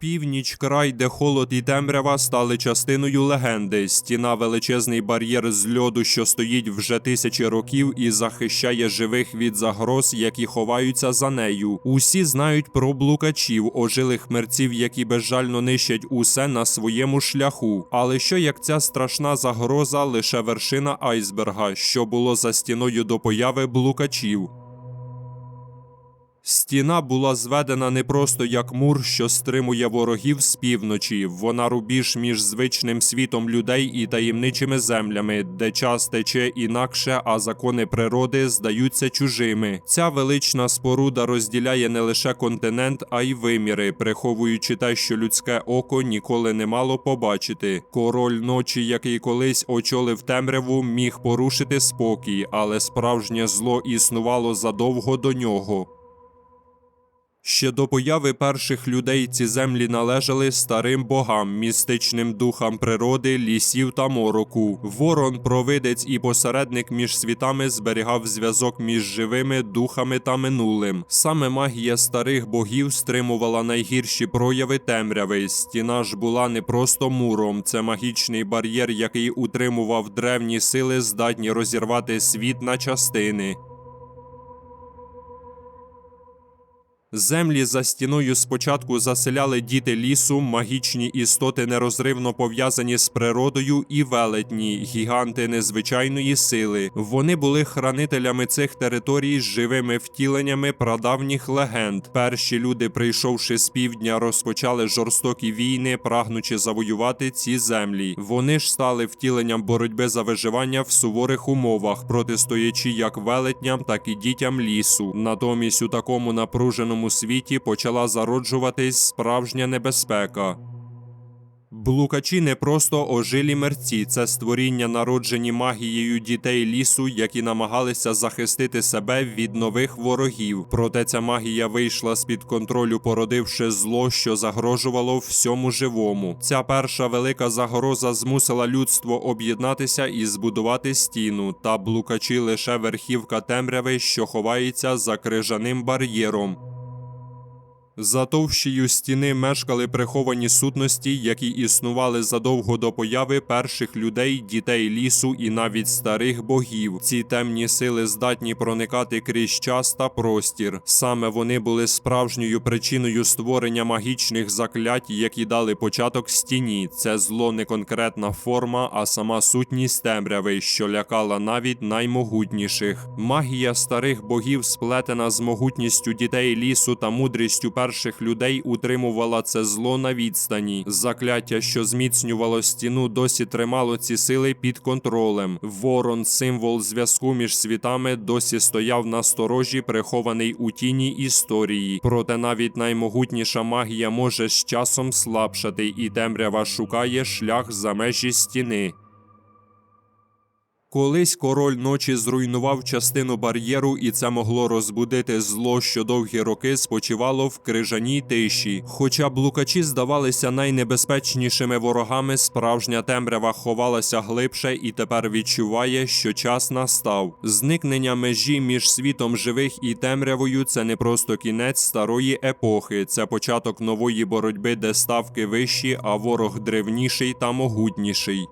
Північ край, де холод і темрява стали частиною легенди. Стіна величезний бар'єр з льоду, що стоїть вже тисячі років і захищає живих від загроз, які ховаються за нею. Усі знають про блукачів, ожилих мерців, які безжально нищать усе на своєму шляху. Але що як ця страшна загроза лише вершина айсберга, що було за стіною до появи блукачів? Стіна була зведена не просто як мур, що стримує ворогів з півночі. Вона рубіж між звичним світом людей і таємничими землями, де час тече інакше, а закони природи здаються чужими. Ця велична споруда розділяє не лише континент, а й виміри, приховуючи те, що людське око ніколи не мало побачити. Король ночі, який колись очолив темряву, міг порушити спокій, але справжнє зло існувало задовго до нього. Ще до появи перших людей ці землі належали старим богам, містичним духам природи, лісів та мороку. Ворон, провидець і посередник між світами зберігав зв'язок між живими духами та минулим. Саме магія старих богів стримувала найгірші прояви темряви. Стіна ж була не просто муром, це магічний бар'єр, який утримував древні сили, здатні розірвати світ на частини. Землі за стіною спочатку заселяли діти лісу, магічні істоти нерозривно пов'язані з природою і велетні, гіганти незвичайної сили. Вони були хранителями цих територій з живими втіленнями прадавніх легенд. Перші люди, прийшовши з півдня, розпочали жорстокі війни, прагнучи завоювати ці землі. Вони ж стали втіленням боротьби за виживання в суворих умовах, протистоячи як велетням, так і дітям лісу. Натомість у такому напруженому світі почала зароджуватись справжня небезпека. Блукачі не просто ожилі мерці, це створіння, народжені магією дітей лісу, які намагалися захистити себе від нових ворогів. Проте ця магія вийшла з під контролю, породивши зло, що загрожувало всьому живому. Ця перша велика загроза змусила людство об'єднатися і збудувати стіну. Та блукачі лише верхівка темряви, що ховається за крижаним бар'єром. За товщею стіни мешкали приховані сутності, які існували задовго до появи перших людей, дітей лісу і навіть старих богів. Ці темні сили здатні проникати крізь час та простір. Саме вони були справжньою причиною створення магічних заклять, які дали початок стіні. Це зло не конкретна форма, а сама сутність темряви, що лякала навіть наймогутніших. Магія старих богів, сплетена з могутністю дітей лісу та мудрістю перших людей утримувала це зло на відстані. Закляття, що зміцнювало стіну, досі тримало ці сили під контролем. Ворон, символ зв'язку між світами, досі стояв на сторожі, прихований у тіні історії. Проте навіть наймогутніша магія може з часом слабшати, і темрява шукає шлях за межі стіни. Колись король ночі зруйнував частину бар'єру, і це могло розбудити зло, що довгі роки спочивало в крижаній тиші. Хоча блукачі здавалися найнебезпечнішими ворогами, справжня темрява ховалася глибше і тепер відчуває, що час настав. Зникнення межі між світом живих і темрявою це не просто кінець старої епохи, це початок нової боротьби, де ставки вищі, а ворог древніший та могутніший.